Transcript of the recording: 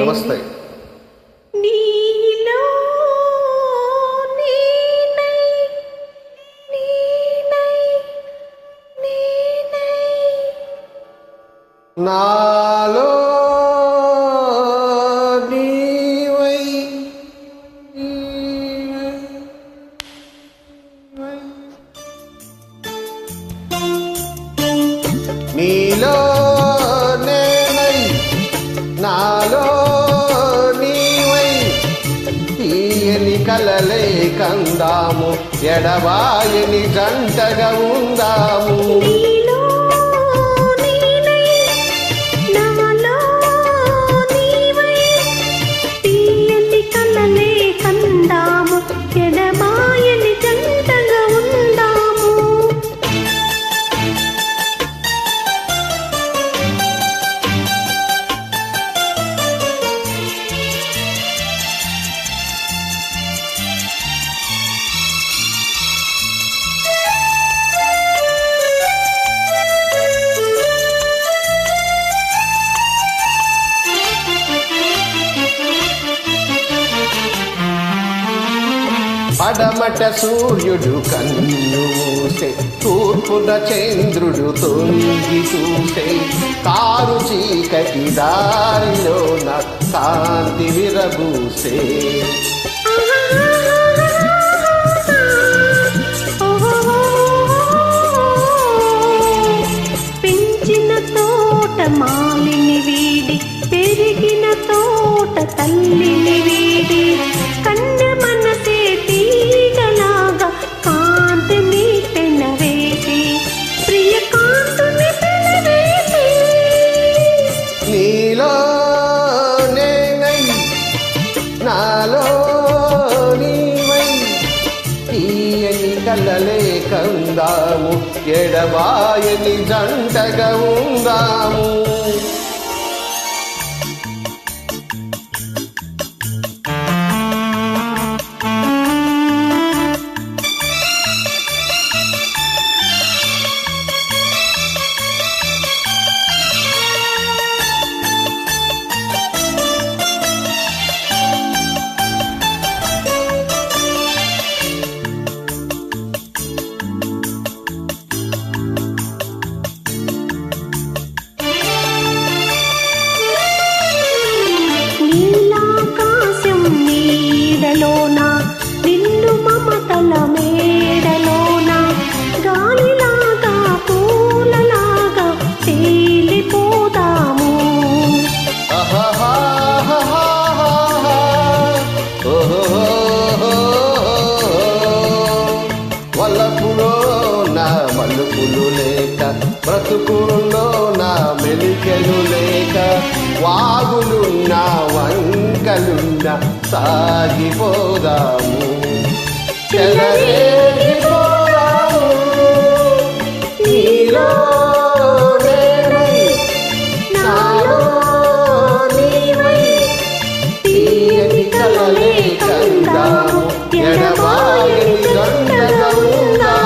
నమస్తే. నీలో నీవై. నీలో నాలో నీవై తీయని కలలే కందాము ఎడవాయని జంటగా ఉందాము. పడమట సూర్యుడు కన్ను తూర్పున చంద్రుడు తొంగి చూసే. కారు చీకటి దారిలో నా కాంతి విరబూసే నాలో నీవై తీయని కలలే కందాము ఎడబాయని జంటగా ఉందాము. వెలుగులు లేక బ్రతుకుల్లో నా మెలికలు లేక వాగులున్న వంకలున్న సాగిపోదాము. చెలరేగిపోదాము. నీలో ఎడబాయి దొండగా ఉందా